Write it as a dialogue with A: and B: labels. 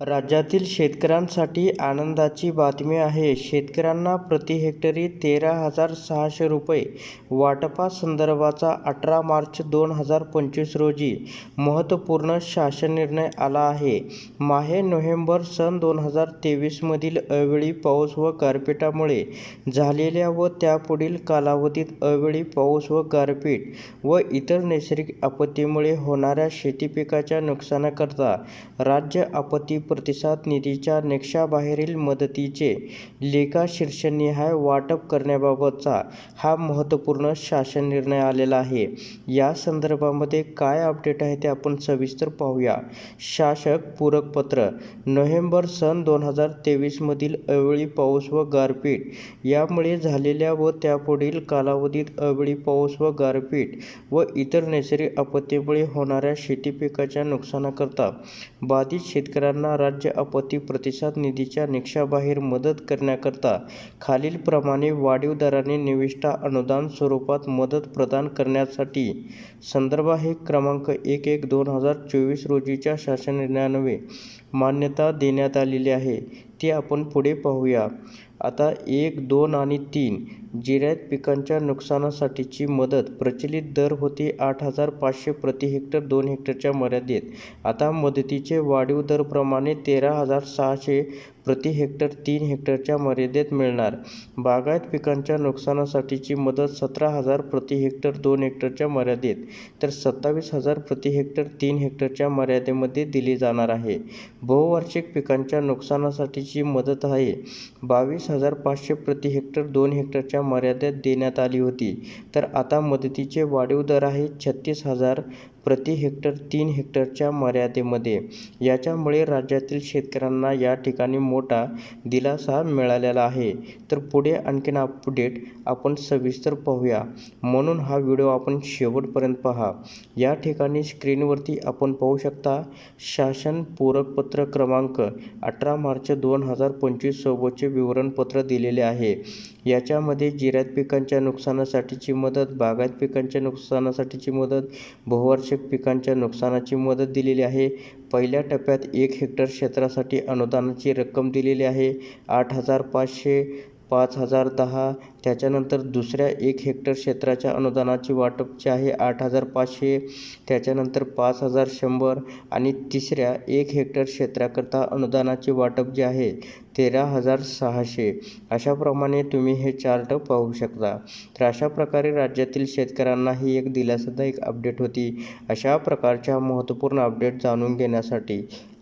A: राज्यातील शेतकऱ्यांसाठी आनंदाची बातमी आहे. शेतकऱ्यांना प्रति हेक्टरी तेरा हजार सहाशे रुपये वाटपासंदर्भाचा अठरा मार्च दोन हजार पंचवीस रोजी महत्त्वपूर्ण शासन निर्णय आला आहे. माहे नोव्हेंबर सन दोन हजार तेवीसमधील अवेळी पाऊस व गारपीटामुळे झालेल्या व त्यापुढील कालावधीत अवेळी पाऊस व गारपीट व इतर नैसर्गिक आपत्तीमुळे होणाऱ्या शेतीपिकाच्या नुकसानाकरता राज्य आपत्ती प्रतिसाद निधीच्या निकषाबाहेरील मदतीचे लेखा शीर्षनिहाय वाटप करण्याबाबतचा हा महत्त्वपूर्ण शासन निर्णय आलेला आहे. या संदर्भामध्ये काय अपडेट आहे ते आपण सविस्तर पाहूया. शासक पूरक पत्र नोव्हेंबर सन दोन हजार तेवीसमधील अवेळी पाऊस व गारपीट यामुळे झालेल्या व त्यापुढील कालावधीत अवेळी पाऊस व गारपीट व इतर नैसर्गिक आपत्तीमुळे होणाऱ्या शेतीपिकाच्या नुकसानाकरता बाधित शेतकऱ्यांना राज्य आपत्ती प्रतिसाद निधीच्या निकषाबाहेर मदत करण्याकरता खालीलप्रमाणे वाढीव दराने निविष्ठा अनुदान स्वरूपात मदत प्रदान करण्यासाठी संदर्भ आहे क्रमांक एक एक दोन हजार चोवीस रोजीच्या शासन निर्णयान्वये मान्यता देण्यात आलेली आहे. ते आपण पुढे पाहूया. आता एक, दोन आणि तीन जिरायत पिकांच्या नुकसानासाठीची मदत प्रचलित दर होती आठ हजार पाचशे प्रति हेक्टर दोन हेक्टरच्या मर्यादेत. आता मदतीचे वाढीव दरप्रमाणे तेरा हजार सहाशे प्रति हेक्टर तीन हेक्टरच्या मर्यादेत मिळणार. बागायत पिकांच्या नुकसानासाठीची मदत सतरा हजार प्रति हेक्टर दोन हेक्टरच्या मर्यादेत तर सत्तावीस हजार प्रति हेक्टर तीन हेक्टरच्या मर्यादेमध्ये दिली जाणार आहे. बहुवार्षिक पिकांच्या नुकसानासाठीची मदत आहे बावीस हजार पाचशे प्रति हेक्टर दोन हेक्टरच्या मर्यादेत देण्यात आली होती तर आता मदतीचे वाढीव दर आहे छत्तीस हजार प्रति हेक्टर तीन हेक्टरच्या मर्यादेमध्ये. याच्यामुळे राज्यातील शेतकऱ्यांना या ठिकाणी मोठा दिलासा मिळालेला आहे. तर पुढे आणखीन अपडेट आपण सविस्तर पाहूया म्हणून हा व्हिडिओ आपण शेवटपर्यंत पहा. या ठिकाणी स्क्रीनवरती आपण पाहू शकता शासन पूरक पत्र क्रमांक अठरा मार्च दोन हजार पंचवीस सोबतचे विवरणपत्र दिलेले आहे. याच्यामध्ये जिरायत पिकांच्या नुकसानासाठीची मदत, बागायत पिकांच्या नुकसानासाठीची मदत, बहुवार्षिक पिकांच्या नुकसानाची मदत दिलेली आहे. पहिल्या टप्प्यात एक हेक्टर क्षेत्रासाठी अनुदानाची रक्कम दिलेली आहे आठ हजार पाचशे, पाच हजार दहा. त्याच्यानंतर दुसऱ्या एक हेक्टर क्षेत्राच्या अनुदानाचे वाटप जे आहे आठ हजार पाचशे, त्याच्यानंतर पाच हजार शंभर आणि तिसऱ्या एक हेक्टर क्षेत्राकरता अनुदानाचे वाटप जे आहे तेरा हजार सहाशे. अशाप्रमाणे तुम्ही हे चार्ट पाहू शकता. तर अशा प्रकारे राज्यातील शेतकऱ्यांना ही एक दिलासादायक अपडेट होती. अशा प्रकारच्या महत्त्वपूर्ण अपडेट जाणून घेण्यासाठी